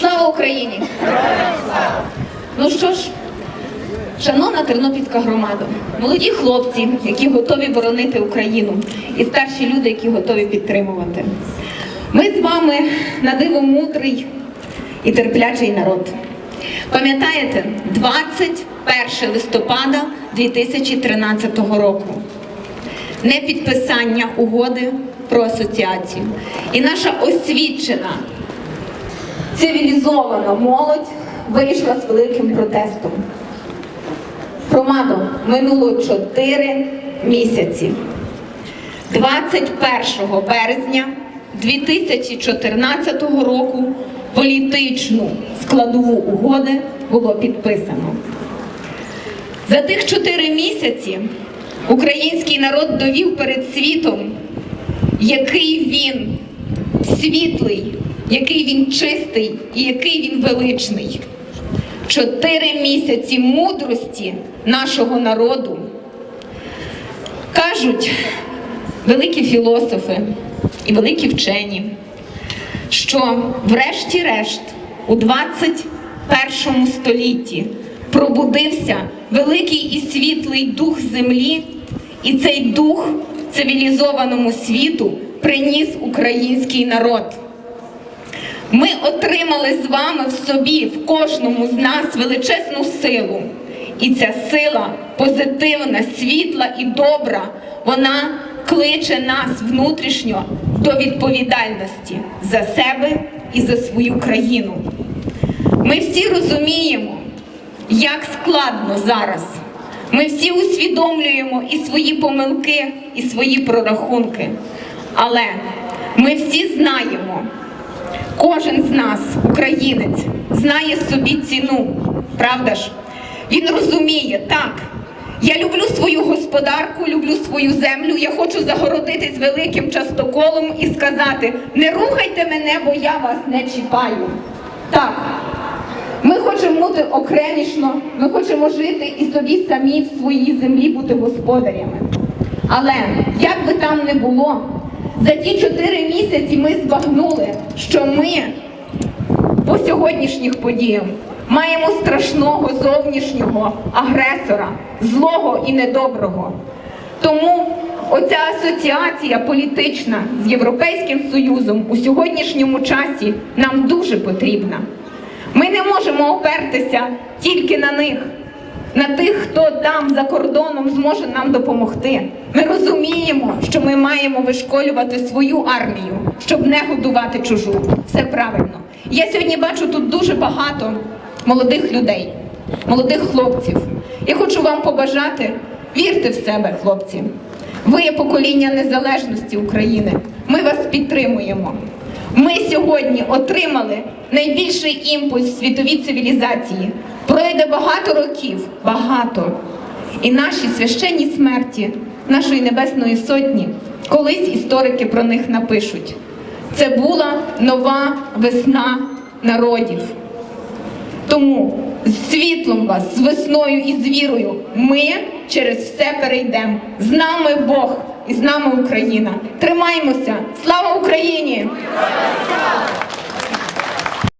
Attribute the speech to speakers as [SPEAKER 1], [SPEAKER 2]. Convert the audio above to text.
[SPEAKER 1] Слава Україні! Ну що ж, шановна Тернопільська громада, молоді хлопці, які готові боронити Україну, і старші люди, які готові підтримувати. Ми з вами на диво мудрий і терплячий народ. Пам'ятаєте, 21 листопада 2013 року не підписання угоди про асоціацію. І наша освічена, цивілізована молодь вийшла з великим протестом. Громадо, минуло 4 місяці. 21 березня 2014 року політичну складову угоди було підписано. За тих 4 місяці український народ довів перед світом, який він світлий, який він чистий і який він величний. Чотири місяці мудрості нашого народу. Кажуть великі філософи і великі вчені, що врешті-решт у 21 столітті пробудився великий і світлий дух землі, і цей дух цивілізованому світу приніс український народ. Ми отримали з вами в собі, в кожному з нас величезну силу. І ця сила позитивна, світла і добра, вона кличе нас внутрішньо до відповідальності за себе і за свою країну. Ми всі розуміємо, як складно зараз. Ми всі усвідомлюємо і свої помилки, і свої прорахунки. Але ми всі знаємо, Кожен з нас, українець, знає собі ціну, правда ж? Він розуміє, так, я люблю свою господарку, люблю свою землю, я хочу загородитись великим частоколом і сказати: не рухайте мене, бо я вас не чіпаю. Так, ми хочемо бути окремішно, ми хочемо жити і собі самі в своїй землі бути господарями. Але як би там не було, за ті чотири місяці ми збагнули, що ми по сьогоднішніх подіям маємо страшного зовнішнього агресора, злого і недоброго. Тому оця асоціація політична з Європейським Союзом у сьогоднішньому часі нам дуже потрібна. Ми не можемо опертися тільки на них на тих, хто там за кордоном зможе нам допомогти. Ми розуміємо, що ми маємо вишколювати свою армію, щоб не годувати чужу. Все правильно. Я сьогодні бачу тут дуже багато молодих людей, молодих хлопців. Я хочу вам побажати, вірте в себе, хлопці. Ви є покоління незалежності України. Ми вас підтримуємо. Ми сьогодні отримали найбільший імпульс світовій цивілізації. Пройде багато років, багато. І наші священні смерті, нашої Небесної Сотні, колись історики про них напишуть. Це була нова весна народів. Тому з світлом вас, з весною і з вірою ми через все перейдемо. З нами Бог і з нами Україна. Тримаймося! Слава Україні!